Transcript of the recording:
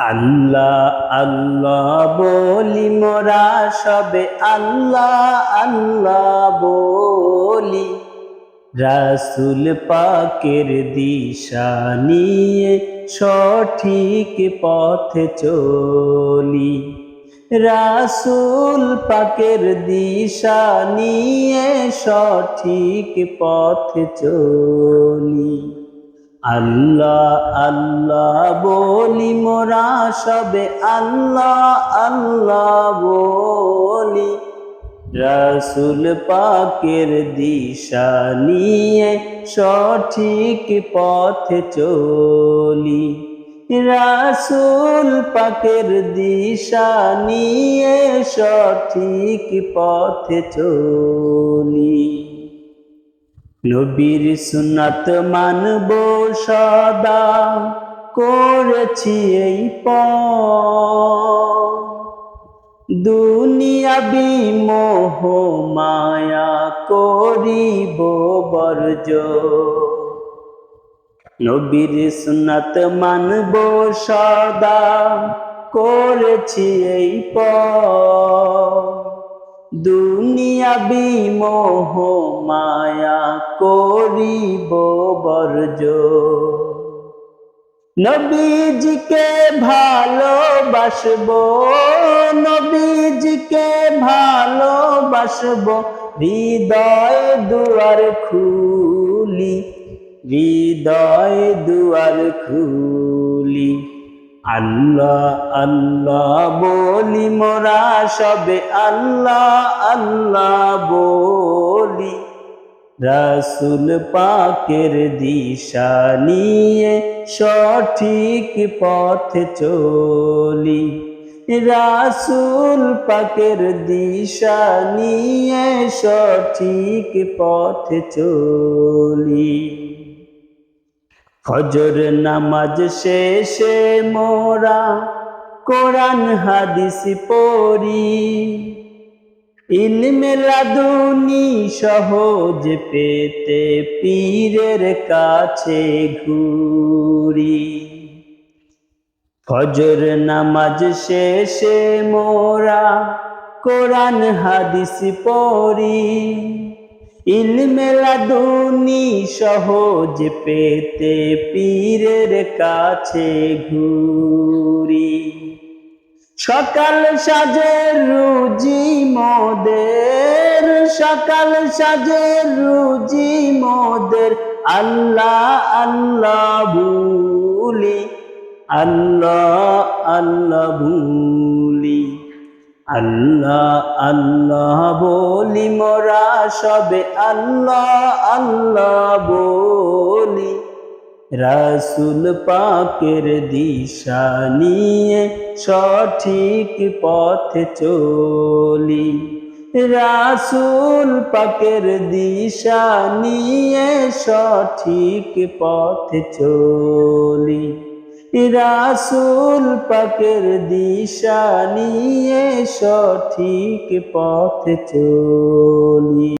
আল্লাহ আল্লাহ বলি, মোরা সবে আল্লাহ আল্লাহ বলি। রাসুল পাকের দিশা নিয়ে সঠিক পথে চলি। রাসুল পাকের দিশা নিয়ে সঠিক পথে চলি। আল্লাহ আল্লাহ বলি, মোরা সবে আল্লাহ আল্লাহ বলি। রাসুল পাকের দিশা নিয়ে সঠিক পথে চলি। রাসুল পাকের দিশা নিয়ে সঠিক পথে চলি। নবীর সুন্নাত মানব সদা করেছি এই প দুনিয়া বিমোহ মায়া করিব বর্জ নবীর সুন্নাত মানব সদা করেছি এই প দুনিয়া বিমোহ মায়া করিব বর্জ নবীজিকে ভালোবাসব নবীজিকে ভালোবাসব, হৃদয় দুয়ার খুলি, হৃদয় দুয়ার খুলি। আল্লাহ আল্লাহ, বলি মোরা সবে আল্লাহ আল্লাহ, বলি রাসুল পাকের দিশা নিয়ে সঠিক পথে চলি। রাসুল পাকের দিশা নিয়ে সঠিক পথে চলি। ফজর নামাজ শেষে মোরা কোরআন, হাদিস পড়ি। ইলমে লাদুনি সহজ পেতে পীরের কাছে ঘুরি। ফজর নামাজ শেষে মোরা কোরআন, হাদিস পড়ি। ইলমে লাদুনি সহজ পেতে পীরের কাছে ঘুরি। সকাল সাজে রুজি মোদের, সকাল সাজে রুজি মোদের, আল্লাহ আল্লাহ ভুলি আল্লাহ আল্লাহ ভুলি আল্লাহ আল্লাহ বলি, মোরা সবে আল্লাহ আল্লাহ বলি। রাসুল পাকের দিশা নিয়ে সঠিক পথে চলি। রাসুল পাকের দিশা নিয়ে সঠিক পথে চলি। রাসুল পাকের দিশা নিয়ে সঠিক পথে চলি।